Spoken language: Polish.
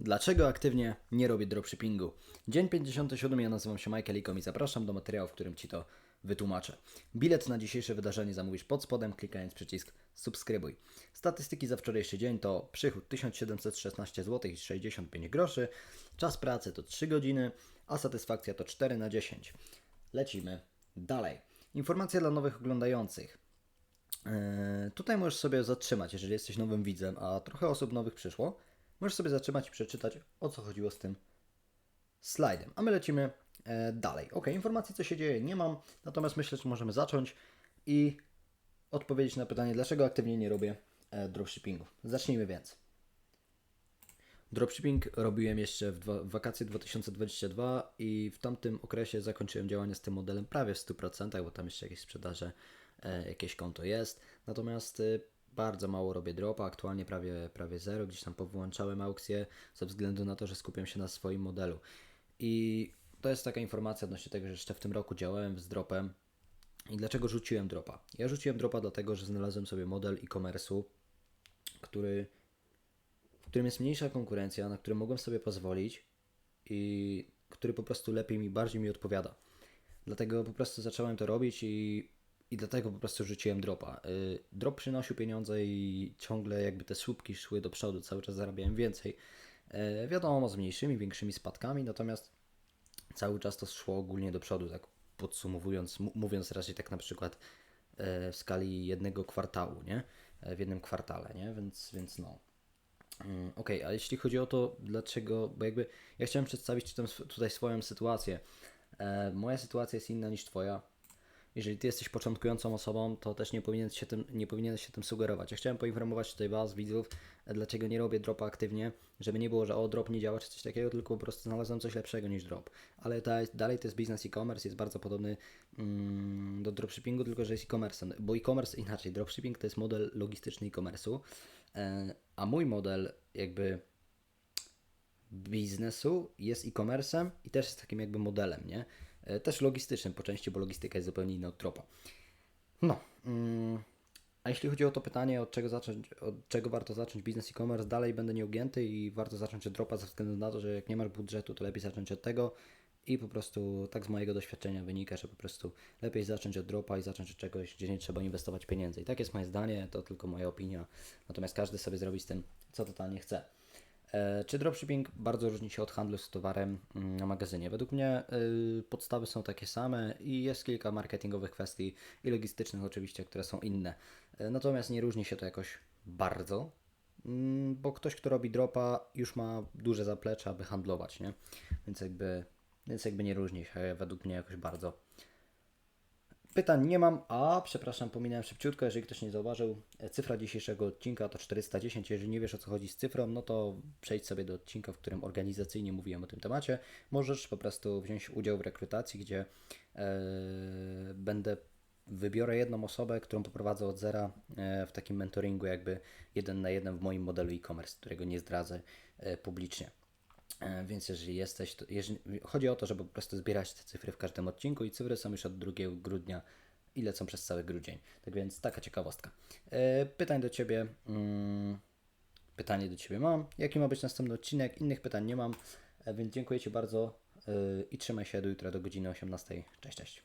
Dlaczego aktywnie nie robię dropshippingu? Dzień 57, ja nazywam się Michael Ikom i zapraszam do materiału, w którym Ci to wytłumaczę. Bilet na dzisiejsze wydarzenie zamówisz pod spodem, klikając przycisk subskrybuj. Statystyki za wczorajszy dzień to przychód 1716 zł i 65 groszy, czas pracy to 3 godziny, a satysfakcja to 4 na 10. Lecimy dalej. Informacja dla nowych oglądających. Eee, Tutaj możesz sobie zatrzymać, jeżeli jesteś nowym widzem, a trochę osób nowych przyszło. Możesz sobie zatrzymać i przeczytać, o co chodziło z tym slajdem. A my lecimy e, dalej. Ok, informacji, co się dzieje, nie mam, natomiast myślę, że możemy zacząć i odpowiedzieć na pytanie, dlaczego aktywnie nie robię e, dropshippingu. Zacznijmy więc. Dropshipping robiłem jeszcze w, dwa, wakacje 2022 i w tamtym okresie zakończyłem działanie z tym modelem prawie w 100%, bo tam jeszcze jakieś sprzedaże, e, jakieś konto jest. Natomiast bardzo mało robię dropa, aktualnie prawie, prawie zero, gdzieś tam powyłączałem aukcję ze względu na to, że skupiam się na swoim modelu. I to jest taka informacja odnośnie tego, że jeszcze w tym roku działałem z dropem. I dlaczego rzuciłem dropa? Ja rzuciłem dropa dlatego, że znalazłem sobie model e-commerce'u, który w którym jest mniejsza konkurencja, na który mogłem sobie pozwolić i który po prostu lepiej mi, bardziej mi odpowiada. Dlatego po prostu zacząłem to robić i, i dlatego po prostu rzuciłem dropa. Y, Drop przynosił pieniądze i ciągle jakby te słupki szły do przodu, cały czas zarabiałem więcej. E, Wiadomo, z mniejszymi, większymi spadkami, natomiast cały czas to szło ogólnie do przodu, tak podsumowując, mówiąc raczej tak na przykład e, w skali jednego kwartału, nie? E, W jednym kwartale, nie? Więc, więc no. Mm, Okej, a jeśli chodzi o to, dlaczego, bo jakby ja chciałem przedstawić tutaj swoją sytuację. Moja sytuacja jest inna niż Twoja. Jeżeli Ty jesteś początkującą osobą, to też nie powinieneś się tym, nie powinieneś się tym sugerować. Ja chciałem poinformować tutaj Was, widzów, dlaczego nie robię dropa aktywnie, żeby nie było, że o, drop nie działa czy coś takiego, tylko po prostu znalazłem coś lepszego niż drop. Ale ta, dalej to jest biznes e-commerce, jest bardzo podobny mm, do dropshippingu, tylko że jest e-commerce. Bo e-commerce inaczej, dropshipping to jest model logistyczny e-commerce'u, e, a mój model jakby biznesu jest e-commerce'em i też jest takim jakby modelem, nie? E, Też logistycznym po części, bo logistyka jest zupełnie inna od tropa. No. Mm, a jeśli chodzi o to pytanie, od czego zacząć, od czego warto zacząć biznes e-commerce, dalej będę nieugięty i warto zacząć od dropa ze względu na to, że jak nie masz budżetu, to lepiej zacząć od tego i po prostu tak z mojego doświadczenia wynika, że po prostu lepiej zacząć od dropa i zacząć od czegoś, gdzie nie trzeba inwestować pieniędzy. I tak jest moje zdanie, to tylko moja opinia, natomiast każdy sobie zrobi z tym, co totalnie chce. E, Czy dropshipping bardzo różni się od handlu z towarem mm, na magazynie? Według mnie y, podstawy są takie same i jest kilka marketingowych kwestii i logistycznych oczywiście, które są inne. E, Natomiast nie różni się to jakoś bardzo, mm, bo ktoś, kto robi dropa, już ma duże zaplecze, aby handlować, nie? Więc jakby, więc jakby nie różni się według mnie jakoś bardzo. Pytań nie mam, a przepraszam, pominąłem szybciutko, jeżeli ktoś nie zauważył. e, Cyfra dzisiejszego odcinka to 410. Jeżeli nie wiesz o co chodzi z cyfrą, no to przejdź sobie do odcinka, w którym organizacyjnie mówiłem o tym temacie. Możesz po prostu wziąć udział w rekrutacji, gdzie e, będę wybiorę jedną osobę, którą poprowadzę od zera e, w takim mentoringu, jakby jeden na jeden w moim modelu e-commerce, którego nie zdradzę publicznie. E, Więc jeżeli jesteś, to jeżeli, chodzi o to, żeby po prostu zbierać te cyfry w każdym odcinku i cyfry są już od 2 grudnia i lecą przez cały grudzień. Tak więc taka ciekawostka. E, Pytań do Ciebie. mm, Pytanie do Ciebie mam. Jaki ma być następny odcinek? Innych pytań nie mam, e, więc dziękuję Ci bardzo i trzymaj się do jutra do godziny 18. Cześć, cześć.